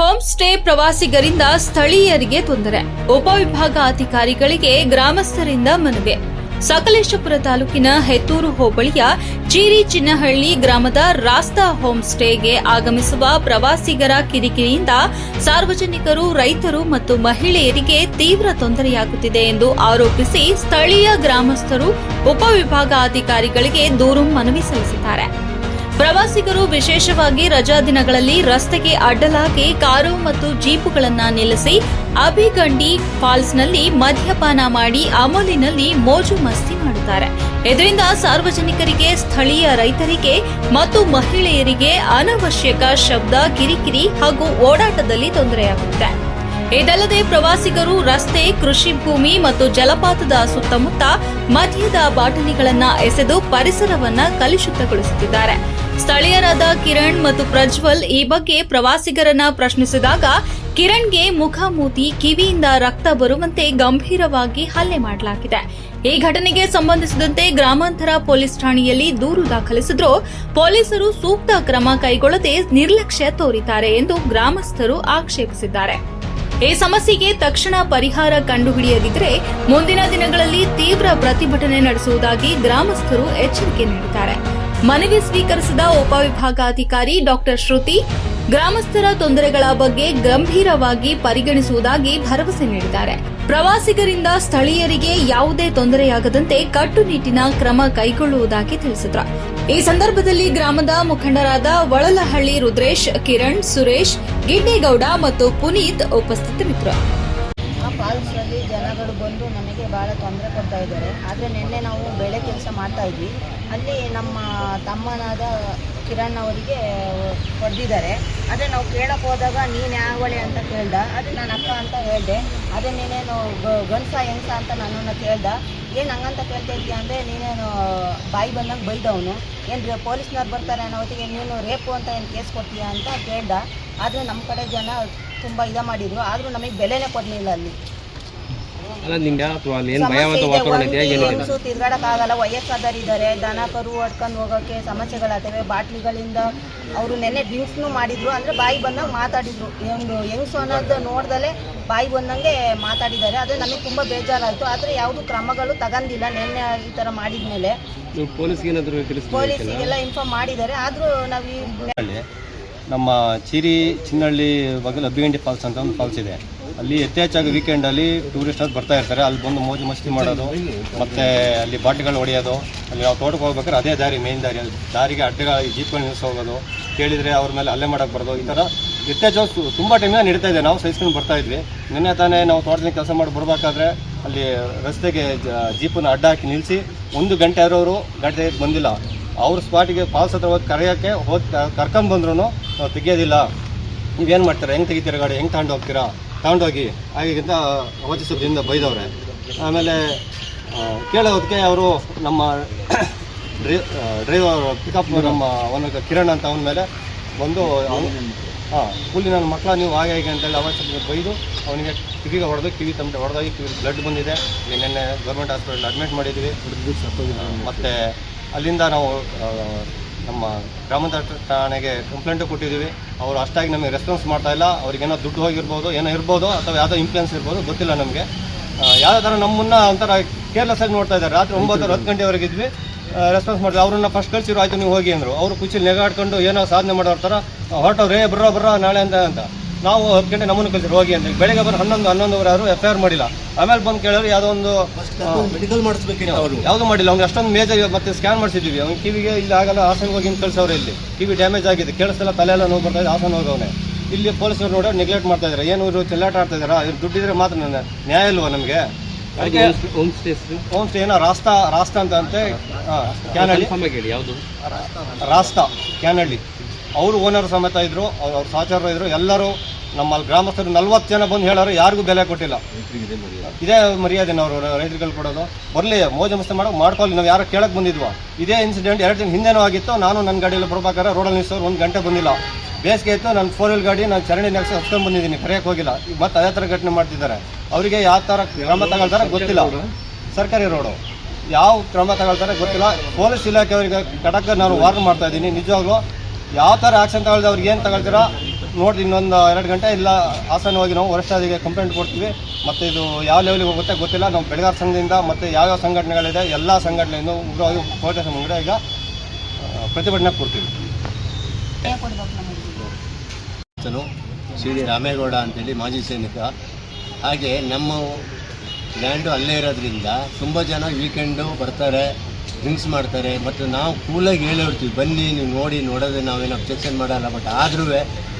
Home stay ಪ್ರವಾಸಿಗರಿಂದ ಸ್ಥಳೀಯರಿಗೆ ತೊಂದರೆ. ಉಪವಿಭಾಗಾಧಿಕಾರಿಗಳಿಗೆ ಗ್ರಾಮಸ್ಥರಿಂದ ಮನವಿ. ಸಕಲೇಶಪುರ ತಾಲೂಕಿನ ಹೆತ್ತೂರು ಹೋಬಳಿಯ ಚೀರಿ ಚಿನ್ನಹಳ್ಳಿ ಗ್ರಾಮದ ರಾಸ್ತಾ ಹೋಮ್ ಸ್ಟೇಗೆ ಆಗಮಿಸುವ ಪ್ರವಾಸಿಗರ ಕಿರಿಕಿರಿಯಿಂದ ಸಾರ್ವಜನಿಕರು, ರೈತರು ಮತ್ತು ಮಹಿಳೆಯರಿಗೆ ತೀವ್ರ ತೊಂದರೆಯಾಗುತ್ತಿದೆ ಎಂದು ಆರೋಪಿಸಿ ಸ್ಥಳೀಯ ಗ್ರಾಮಸ್ಥರು ಉಪವಿಭಾಗಾಧಿಕಾರಿಗಳಿಗೆ ದೂರು ಮನವಿ ಸಲ್ಲಿಸಿದ್ದಾರೆ. ಪ್ರವಾಸಿಗರು ವಿಶೇಷವಾಗಿ ರಜಾ ದಿನಗಳಲ್ಲಿ ರಸ್ತೆಗೆ ಅಡ್ಡಲಾಗಿ ಕಾರು ಮತ್ತು ಜೀಪುಗಳನ್ನು ನಿಲ್ಲಿಸಿ ಅಭಿಗಂಡಿ ಫಾಲ್ಸ್ನಲ್ಲಿ ಮದ್ಯಪಾನ ಮಾಡಿ ಅಮಲಿನಲ್ಲಿ ಮೋಜು ಮಸ್ತಿ ಮಾಡುತ್ತಾರೆ. ಇದರಿಂದ ಸಾರ್ವಜನಿಕರಿಗೆ, ಸ್ಥಳೀಯ ರೈತರಿಗೆ ಮತ್ತು ಮಹಿಳೆಯರಿಗೆ ಅನವಶ್ಯಕ ಶಬ್ದ, ಕಿರಿಕಿರಿ ಹಾಗೂ ಓಡಾಟದಲ್ಲಿ ತೊಂದರೆಯಾಗುತ್ತೆ ಇದಲ್ಲದೆ ಪ್ರವಾಸಿಗರು ರಸ್ತೆ, ಕೃಷಿ ಭೂಮಿ ಮತ್ತು ಜಲಪಾತದ ಸುತ್ತಮುತ್ತ ಮದ್ಯದ ಬಾಟಲಿಗಳನ್ನು ಎಸೆದು ಪರಿಸರವನ್ನ ಕಲುಷಿತಗೊಳಿಸುತ್ತಿದ್ದಾರೆ. ಸ್ಥಳೀಯರಾದ ಕಿರಣ್ ಮತ್ತು ಪ್ರಜ್ವಲ್ ಈ ಬಗ್ಗೆ ಪ್ರವಾಸಿಗರನ್ನ ಪ್ರಶ್ನಿಸಿದಾಗ ಕಿರಣ್ಗೆ ಮುಖಮೂತಿ ಕಿವಿಯಿಂದ ರಕ್ತ ಬರುವಂತೆ ಗಂಭೀರವಾಗಿ ಹಲ್ಲೆ ಮಾಡಲಾಗಿದೆ. ಈ ಘಟನೆಗೆ ಸಂಬಂಧಿಸಿದಂತೆ ಗ್ರಾಮಾಂತರ ಪೊಲೀಸ್ ಠಾಣೆಯಲ್ಲಿ ದೂರು ದಾಖಲಿಸಿದ್ರು ಪೊಲೀಸರು ಸೂಕ್ತ ಕ್ರಮ ಕೈಗೊಳ್ಳದೆ ನಿರ್ಲಕ್ಷ್ಯ ತೋರಿದ್ದಾರೆ ಎಂದು ಗ್ರಾಮಸ್ಥರು ಆಕ್ಷೇಪಿಸಿದ್ದಾರೆ. ಈ ಸಮಸ್ಯೆಗೆ ತಕ್ಷಣ ಪರಿಹಾರ ಕಂಡುಹಿಡಿಯದಿದ್ದರೆ ಮುಂದಿನ ದಿನಗಳಲ್ಲಿ ತೀವ್ರ ಪ್ರತಿಭಟನೆ ನಡೆಸುವುದಾಗಿ ಗ್ರಾಮಸ್ಥರು ಎಚ್ಚರಿಕೆ ನೀಡಿದ್ದಾರೆ. ಮನವಿ ಸ್ವೀಕರಿಸಿದ ಉಪವಿಭಾಗಾಧಿಕಾರಿ ಡಾಕ್ಟರ್ ಶ್ರುತಿ, ಗ್ರಾಮಸ್ಥರ ತೊಂದರೆಗಳ ಬಗ್ಗೆ ಗಂಭೀರವಾಗಿ ಪರಿಗಣಿಸುವುದಾಗಿ ಭರವಸೆ ನೀಡಿದ್ದಾರೆ. ಪ್ರವಾಸಿಗರಿಂದ ಸ್ಥಳೀಯರಿಗೆ ಯಾವುದೇ ತೊಂದರೆಯಾಗದಂತೆ ಕಟ್ಟುನಿಟ್ಟಿನ ಕ್ರಮ ಕೈಗೊಳ್ಳುವುದಾಗಿ ತಿಳಿಸಿದ್ರು. ಈ ಸಂದರ್ಭದಲ್ಲಿ ಗ್ರಾಮದ ಮುಖಂಡರಾದ ವಳಲಹಳ್ಳಿ ರುದ್ರೇಶ್, ಕಿರಣ್, ಸುರೇಶ್ ಗಿಡ್ಡೇಗೌಡ ಮತ್ತು ಪುನೀತ್ ಉಪಸ್ಥಿತರಿದ್ದರು. ಜನಗಳು ಬಂದು ನನಗೆ ಭಾಳ ತೊಂದರೆ ಕೊಡ್ತಾ ಇದ್ದಾರೆ. ಆದರೆ ನಿನ್ನೆ ನಾವು ಬೆಳೆ ಕೆಲಸ ಮಾಡ್ತಾ ಇದ್ವಿ. ಅಲ್ಲಿ ನಮ್ಮ ತಮ್ಮನಾದ ಕಿರಣ್ ಅವರಿಗೆ ಹೊಡೆದಿದ್ದಾರೆ. ಆದರೆ ನಾವು ಕೇಳಕ್ಕೆ ಹೋದಾಗ, ನೀನು ಯಾವಳೆ ಅಂತ ಕೇಳ್ದ? ಅದೇ ನಾನು ಅಕ್ಕ ಅಂತ ಹೇಳಿದೆ. ಅದೇ ನೀನೇನು ಗ- ಹೆಂಗಸ ಹೆಂಗ್ಸ ಅಂತ ನನ್ನನ್ನು ಕೇಳ್ದ? ಏನು ಹಂಗಂತ ಕೇಳ್ತಾ ಇದ್ದೀಯ? ಅಂದರೆ ನೀನೇನು ಬಾಯಿ ಬಂದಂಗೆ ಬೈದವನು. ಏನು ಪೊಲೀಸ್ನವ್ರು ಬರ್ತಾರೆ ಅನ್ನೋ ಹೊತ್ತಿಗೆ ನೀನು ರೇಪು ಅಂತ ಏನು ಕೇಸ್ ಕೊಡ್ತೀಯಾ ಅಂತ ಕೇಳ್ದ. ಆದರೆ ನಮ್ಮ ಕಡೆ ಜನ ತುಂಬ ಇದ ಮಾಡಿದ್ರು. ಆದರೂ ನಮಗೆ ಬೆಲೆನೇ ಕೊಡಲಿಲ್ಲ ಅಲ್ಲಿ. ಅಲ್ಲ ನಿಂಗೆ ಅಥವಾ ಅಲ್ಲಿ ಏನು ಭಯ ಅಂತ ವಾತಾವರಣ ಇದೆಯಾ ಏನಿದೆ? ತಿರ್ಗಾಡಕ್ಕಾಗಲ್ಲ. ವಯಸ್ಸಾದರಿದ್ದಾರೆ ದನ ಕರು ಹೊಡ್ಕೊಂಡು ಹೋಗೋಕ್ಕೆ ಸಮಸ್ಯೆಗಳಾಗ್ತವೆ ಬಾಟ್ಲಿಗಳಿಂದ ಅವರು ನೆನ್ನೆ ಡ್ರಿಂಕ್ಸ್ನು ಮಾಡಿದ್ರು. ಅಂದರೆ ಬಾಯಿ ಬಂದಂಗೆ ಮಾತಾಡಿದ್ರು. ಒಂದು ಹೆಂಗಸು ಅನ್ನೋದು ನೋಡ್ದಲೇ ಬಾಯಿ ಬಂದಂಗೆ ಮಾತಾಡಿದ್ದಾರೆ. ಆದರೆ ನಮಗೆ ತುಂಬ ಬೇಜಾರಾಯಿತು. ಆದರೆ ಯಾವುದು ಕ್ರಮಗಳು ತಗಂದಿಲ್ಲ. ನೆನ್ನೆ ಈ ಥರ ಮಾಡಿದ್ಮೇಲೆ. ನೀವು ಪೊಲೀಸ್ಗೆ ಏನಾದರೂ ಪೊಲೀಸಿಗೆಲ್ಲ ಇನ್ಫಾರ್ಮ್ ಮಾಡಿದ್ದಾರೆ. ಆದರೂ ನಾವು ಈ ನಮ್ಮ ಚಿರಿ ಚಿನ್ನಹಳ್ಳಿ ಬಗಲ್ ಅಬ್ಬಿಗಂಡಿ ಫಾಲ್ಸ್ ಅಂತ ಒಂದು ಫಾಲ್ಸ್ ಇದೆ. ಅಲ್ಲಿ ಯಥೇಚ್ಛಾಗಿ ವೀಕೆಂಡಲ್ಲಿ ಟೂರಿಸ್ಟರ್ಸ್ ಬರ್ತಾ ಇರ್ತಾರೆ. ಅಲ್ಲಿ ಬಂದು ಮೋಜು ಮಸ್ತಿ ಮಾಡೋದು, ಮತ್ತು ಅಲ್ಲಿ ಬಾಟ್ಗಳು ಹೊಡೆಯೋದು, ಅಲ್ಲಿ ನಾವು ತೋಟಕ್ಕೆ ಹೋಗ್ಬೇಕಾದ್ರೆ ಅದೇ ದಾರಿ ಮೇನ್ ದಾರಿ. ಅಲ್ಲಿ ದಾರಿಗೆ ಅಡ್ಡಗಳ ಜೀಪ್ಗಳು ನಿಲ್ಲಿಸಿ ಹೋಗೋದು. ಕೇಳಿದರೆ ಅವ್ರ ಮೇಲೆ ಅಲ್ಲೇ ಮಾಡೋಕ್ಕೆ ಬರೋದು. ಈ ಥರ ಯಥೇಚ್ಛ ತುಂಬ ಟೈಮಿಂದ ನಡೀತಾ ಇದೆ. ನಾವು ಸಹಿಸ್ಕೊಂಡು ಬರ್ತಾ ಇದ್ವಿ. ನಿನ್ನೆ ತಾನೇ ನಾವು ತೋಟದಲ್ಲಿ ಕೆಲಸ ಮಾಡಿ ಬರಬೇಕಾದ್ರೆ ಅಲ್ಲಿ ರಸ್ತೆಗೆ ಜೀಪನ್ನು ಅಡ್ಡ ಹಾಕಿ ನಿಲ್ಲಿಸಿ ಒಂದು ಗಂಟೆ ಆದರೂ ಗಂಟೆ ಬಂದಿಲ್ಲ. ಅವ್ರ ಸ್ಪಾಟಿಗೆ ಫಾಲ್ಸ್ ಹತ್ರ ಹೋಗಿ ಕರೆಯೋಕ್ಕೆ ಹೋಗಿ ಕರ್ಕೊಂಡು ಬಂದ್ರು ತೆಗಿಯೋದಿಲ್ಲ. ನೀವೇನು ಮಾಡ್ತೀರಾ? ಹೆಂಗೆ ತೆಗಿತೀರ ಗಾಡಿ? ಹೆಂಗೆ ತಗೊಂಡು ಹೋಗ್ತೀರಾ? ತಗೊಂಡೋಗಿ ಆಗಿಗಿಂತ ವಚಿಸೋದ್ರಿಂದ ಬೈದವ್ರೆ. ಆಮೇಲೆ ಕೇಳೋದಕ್ಕೆ ಅವರು ನಮ್ಮ ಡ್ರೈ ಡ್ರೈವರ್ ಪಿಕಪ್ ನಮ್ಮ ಅವನ ಕಿರಣ್ ಅಂತ ಅವನ ಮೇಲೆ ಬಂದು ಹಾಂ ಕೂಲಿ ನನ್ನ ಮಕ್ಕಳ ನೀವು ಹಾಗೆ ಹೇಗೆ ಅಂತೇಳಿ ಅವಶ್ಯಕ ಬೈದು ಅವನಿಗೆ ಕಿವಿಗೆ ಹೊಡೆದು ಕಿವಿ ತಮ್ಮ ಹೊಡೆದಾಗಿ ಕಿವಿ ಬ್ಲಡ್ ಬಂದಿದೆ. ನಿನ್ನೆ ಗೌರ್ಮೆಂಟ್ ಹಾಸ್ಪಿಟಲ್ ಅಡ್ಮಿಟ್ ಮಾಡಿದ್ವಿ. ಮತ್ತು ಅಲ್ಲಿಂದ ನಾವು ನಮ್ಮ ಗ್ರಾಮಾಂತರ ಠಾಣೆಗೆ ಕಂಪ್ಲೇಂಟು ಕೊಟ್ಟಿದ್ದೀವಿ. ಅವರು ಅಷ್ಟಾಗಿ ನಮಗೆ ರೆಸ್ಪಾನ್ಸ್ ಮಾಡ್ತಾ ಇಲ್ಲ. ಅವ್ರಿಗೇನೋ ದುಡ್ಡು ಹೋಗಿರ್ಬೋದು, ಏನೋ ಇರ್ಬೋದು, ಅಥವಾ ಯಾವುದೋ ಇನ್ಫ್ಲುಯೆನ್ಸ್ ಇರ್ಬೋದು, ಗೊತ್ತಿಲ್ಲ ನಮಗೆ. ಯಾವುದೇ ಥರ ನಮ್ಮನ್ನ ಒಂಥರ ಕೇರ್ಲೆಸ್ ಆಗಿ ನೋಡ್ತಾ ಇದ್ದಾರೆ. ರಾತ್ರಿ ಒಂಬತ್ತು ಹತ್ತು ಗಂಟೆವರೆಗೆ ಇದ್ವಿ. ರೆಸ್ಪಾನ್ಸ್ ಮಾಡಿದ್ರು ಅವ್ರನ್ನ ಫಸ್ಟ್ ಕಳಿಸಿರು, ಆಯ್ತು, ನೀವು ಹೋಗಿ ಅಂದರು. ಅವರು ಖುಷಿ ನೆಗಾಡ್ಕೊಂಡು ಏನೋ ಸಾಧನೆ ಮಾಡೋರ ಥರ, ಹೊರಟವ್ರೆ ಬರೋ ಬರೋ ನಾಳೆ ಅಂತ ಅಂತ. ನಾವು ಹತ್ತು ಗಂಟೆ ನಮ್ಮನ್ನು ಕಲಿಸಿದ್ರು ಹೋಗಿ ಅಂತ ಬೆಳಗ್ಗೆ ಬರೋ ಹನ್ನೊಂದು ಹನ್ನೊಂದುವರೆ ಯಾರು ಎಫ್ ಐ ಆರ್ ಮಾಡಿಲ್ಲ. ಆಮೇಲೆ ಬಂದು ಕೇಳೋರು ಯಾವುದೋ ಒಂದು ಮೆಡಿಕಲ್ ಮಾಡಿಸ್ಬೇಕು ಅವರು. ಯಾವುದು ಮಾಡಿಲ್ಲ. ಅವ್ನಿಗೆ ಅಷ್ಟೊಂದು ಮೇಜರ್ ಮತ್ತೆ ಸ್ಕ್ಯಾನ್ ಮಾಡಿಸಿದ್ವಿ. ಅವ್ನು ಕಿವಿಗೆ ಇಲ್ಲಿ ಆಗಲ್ಲ ಹಾಸನ ಹೋಗಿ ಹಿಂದೆ ಕಳಿಸೋರು ಇಲ್ಲಿ. ಕಿವಿ ಡ್ಯಾಮೇಜ್ ಆಗಿದೆ. ಕೇಳಿಸಲ್ಲ ತಲೆ ಎಲ್ಲ ನೋವು ಬರ್ತಾ ಇದೆ ಹಾಸನ ಅವನೇ ಇಲ್ಲಿ ಪೊಲೀಸರು ನೋಡೋ ನೆಗ್ಲೆಕ್ಟ್ ಮಾಡ್ತಾ ಇದ್ದಾರೆ ಏನು ಇವರು ಚೆಲ್ಲಾಟ ಆಡ್ತಾ ಇದಾರೆ? ಇವ್ರು ದುಡ್ಡಿದ್ರೆ ಮಾತ್ರ ನನ್ನ ನ್ಯಾಯ ಇಲ್ವಾ ನಮಗೆ? ಅದಕ್ಕೆ ಹೋಮ್ ಸ್ಟೇಸ್ ಹೋಮ್ ಸ್ಟೇ ಏನೋ ರಾಸ್ತಾ ರಾಸ್ತಾ ಅಂತ ಅಂತೆ. ಕ್ಯಾನಹಳ್ಳಿ ಯಾವುದು? ರಾಸ್ತಾ ಕ್ಯಾನಹಳ್ಳಿ ಅವರು ಓನರ್ ಸಮೇತ ಇದ್ರು ಅವ್ರು ಅವ್ರ ಸಹಚರರು ಇದ್ರು ಎಲ್ಲರೂ ನಮ್ಮಲ್ಲಿ ಗ್ರಾಮಸ್ಥರು ನಲ್ವತ್ತು ಜನ ಬಂದು ಹೇಳೋರು ಯಾರಿಗೂ ಬೆಲೆ ಕೊಟ್ಟಿಲ್ಲ. ಇದೇ ಮರ್ಯಾದೆ. ನಾವು ರೈತರುಗಳು ಕೊಡೋದು. ಬರಲಿ ಮೋಜು ಮಸ್ತಿ ಮಾಡೋ ಮಾಡ್ಕೊಳ್ಳಿ ನಾವು ಯಾರು ಕೇಳಕ್ಕೆ ಬಂದಿದ್ವು. ಇದೇ ಇನ್ಸಿಡೆಂಟ್ ಎರಡು ದಿನ ಹಿಂದೆನೂ ಆಗಿತ್ತು ನಾನು ನನ್ನ ಗಾಡಿಯಲ್ಲಿ ಬರ್ಬೇಕಾದ್ರೆ ರೋಡಲ್ಲಿ ನಿಲ್ಸೋರು ಒಂದು ಗಂಟೆ ಬಂದಿಲ್ಲ. ಬೇಸಿಗೆ ಇತ್ತು ನನ್ನ ಫೋರ್ ವೀಲ್ ಗಾಡಿ ನಾನು ಚರಂಡಿ ನೆಕ್ಸ್ ಹಚ್ಕೊಂಡು ಬಂದಿದ್ದೀನಿ ಕರೆಯಕ್ಕೆ ಹೋಗಿಲ್ಲ. ಈಗ ಮತ್ತೆ ಅದೇ ಥರ ಘಟನೆ ಮಾಡ್ತಿದ್ದಾರೆ. ಅವರಿಗೆ ಯಾವ ಥರ ಕ್ರಮ ತಗೊಳ್ತಾರೆ ಗೊತ್ತಿಲ್ಲ. ಸರ್ಕಾರಿ ರೋಡು. ಯಾವ ಕ್ರಮ ತಗೊಳ್ತಾರೆ ಗೊತ್ತಿಲ್ಲ. ಪೊಲೀಸ್ ಇಲಾಖೆಯವರಿಗೆ ಕಟಕ ನಾನು ವಾರ್ನ್ ಮಾಡ್ತಾ ಇದ್ದೀನಿ. ನಿಜವಾಗ್ಲೂ ಯಾವ ಥರ ಆ್ಯಕ್ಷನ್ ತಗೊಳ್ದೆ ಅವ್ರಿಗೆ ಏನು ತಗೊಳ್ತೀರಾ ನೋಡಿ ಇನ್ನೊಂದು ಎರಡು ಗಂಟೆ ಇಲ್ಲ, ಹಾಸನ ಹೋಗಿ ನಾವು ವರಿಷ್ಠಾಧಿಗೆ ಕಂಪ್ಲೇಂಟ್ ಕೊಡ್ತೀವಿ. ಮತ್ತು ಇದು ಯಾವ ಲೆವೆಲ್ಗೆ ಹೋಗುತ್ತೆ ಗೊತ್ತಿಲ್ಲ. ನಾವು ಬೆಳಗಾವಿ ಸಂಘದಿಂದ ಮತ್ತು ಯಾವ್ಯಾವ ಸಂಘಟನೆಗಳಿದೆ, ಎಲ್ಲ ಸಂಘಟನೆಯಿಂದ ಉಗ್ರವಾಗಿ ಹೋರಾಟ ಮುಂದೆ ಈಗ ಪ್ರತಿಭಟನೆ ಕೊಡ್ತೀವಿ. ಸಿ ಡಿ ರಾಮೇಗೌಡ ಅಂತೇಳಿ ಮಾಜಿ ಸೈನಿಕ. ಹಾಗೆ ನಮ್ಮ ಲ್ಯಾಂಡು ಅಲ್ಲೇ ಇರೋದ್ರಿಂದ ತುಂಬ ಜನ ವೀಕೆಂಡು ಬರ್ತಾರೆ. ಡ್ರಿಂಕ್ಸ್ ಮಾಡ್ತಾರೆ, ಮತ್ತು ನಾವು ಕೂಲಾಗಿ ಹೇಳಿರ್ತೀವಿ, ಬನ್ನಿ, ನೀವು ನೋಡಿ, ನೋಡೋದೇ ನಾವೇನು ಅಬ್ಜೆಕ್ಷನ್ ಮಾಡಲ್ಲ ಬಟ್ ಆದ್ರೂ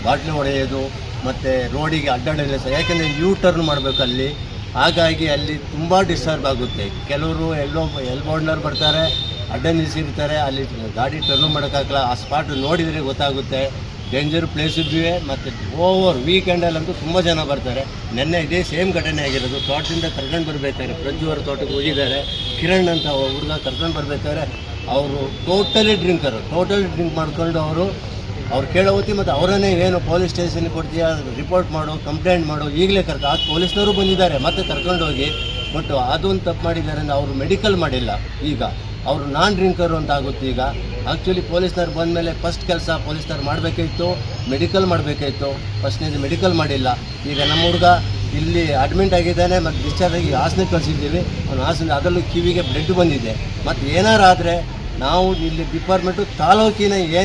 ಬಾಟ್ಲು ಹೊಡೆಯೋದು, ಮತ್ತು ರೋಡಿಗೆ ಅಡ್ಡಾಡಲ್ಲ ಸರ್ ಯಾಕೆಂದರೆ ಯೂ ಟರ್ನ್ ಮಾಡಬೇಕು ಅಲ್ಲಿ. ಹಾಗಾಗಿ ಅಲ್ಲಿ ತುಂಬ ಡಿಸ್ಟರ್ಬ್ ಆಗುತ್ತೆ. ಕೆಲವರು ಎಲ್ಲೋ ಎಲ್ಬೋರ್ಡ್ನವ್ರು ಬರ್ತಾರೆ, ಅಡ್ಡ ನಿಲ್ಲಿಸಿರ್ತಾರೆ ಅಲ್ಲಿ ಗಾಡಿ ಟರ್ನ್ ಮಾಡೋಕ್ಕಾಗಲ್ಲ. ಆ ಸ್ಪಾಟ್ ನೋಡಿದರೆ ಗೊತ್ತಾಗುತ್ತೆ. ಡೇಂಜರ್ ಪ್ಲೇಸ್ ಇದ್ದೀವಿ, ಮತ್ತು ಓವರ್ ವೀಕೆಂಡಲ್ಲಂತೂ ತುಂಬ ಜನ ಬರ್ತಾರೆ. ನೆನ್ನೆ ಇದೇ ಸೇಮ್ ಘಟನೆ ಆಗಿರೋದು. ತೋಟದಿಂದ ಕರ್ಕೊಂಡು ಬರಬೇಕಾದ್ರೆ ಪ್ರಜ್ವರ ತೋಟಕ್ಕೆ ಹೋಗಿದ್ದಾರೆ. ಕಿರಣ್ ಅಂತ ಹುಡುಗ ಕರ್ಕೊಂಡು ಬರ್ಬೇಕಾದ್ರೆ ಅವರು ಟೋಟಲಿ ಡ್ರಿಂಕರು ಟೋಟಲಿ ಡ್ರಿಂಕ್ ಮಾಡ್ಕೊಂಡು ಅವರು, ಅವ್ರು ಕೇಳೋ ಮತ್ತು ಅವರನ್ನೇ ಏನು ಪೊಲೀಸ್ ಸ್ಟೇಷನ್ಗೆ ಕೊಡ್ತೀಯಾ ರಿಪೋರ್ಟ್ ಮಾಡು ಕಂಪ್ಲೇಂಟ್ ಮಾಡು, ಈಗಲೇ ಕರ್ಕ ಆ ಪೊಲೀಸ್ನವರು ಬಂದಿದ್ದಾರೆ, ಮತ್ತೆ ಕರ್ಕೊಂಡೋಗಿ ಬಟ್ ಅದೊಂದು ತಪ್ಪು ಮಾಡಿದ್ದಾರೆ ಅಂದರೆ ಅವರು ಮೆಡಿಕಲ್ ಮಾಡಿಲ್ಲ ಈಗ. ಅವರು ನಾನ್ ಡ್ರಿಂಕರು ಅಂತ ಆಗುತ್ತೆ ಈಗ. ಆ್ಯಕ್ಚುಲಿ ಪೊಲೀಸ್ನವ್ರು ಬಂದಮೇಲೆ ಫಸ್ಟ್ ಕೆಲಸ ಪೊಲೀಸ್ನವ್ರು ಮಾಡಬೇಕಿತ್ತು ಮೆಡಿಕಲ್ ಮಾಡಬೇಕಾಯಿತ್ತು ಫಸ್ಟ್ನೇದು ಮೆಡಿಕಲ್ ಮಾಡಿಲ್ಲ. ಈಗ ನಮ್ಮ ಹುಡುಗ ಇಲ್ಲಿ ಅಡ್ಮಿಂಟ್ ಆಗಿದ್ದಾನೆ ಮತ್ತು ಡಿಸ್ಚಾರ್ಜ್ ಆಗಿ ಹಾಸನ ಕಳಿಸಿದ್ದೀವಿ. ಅವನು ಹಾಸನ ಅದರಲ್ಲೂ ಕಿವಿಗೆ ಬ್ಲಡ್ ಬಂದಿದೆ. ಮತ್ತು ಏನಾರು ಆದರೆ ನಾವು ಇಲ್ಲಿ ಡಿಪಾರ್ಟ್ಮೆಂಟು ತಾಲೂಕಿನ ಏನು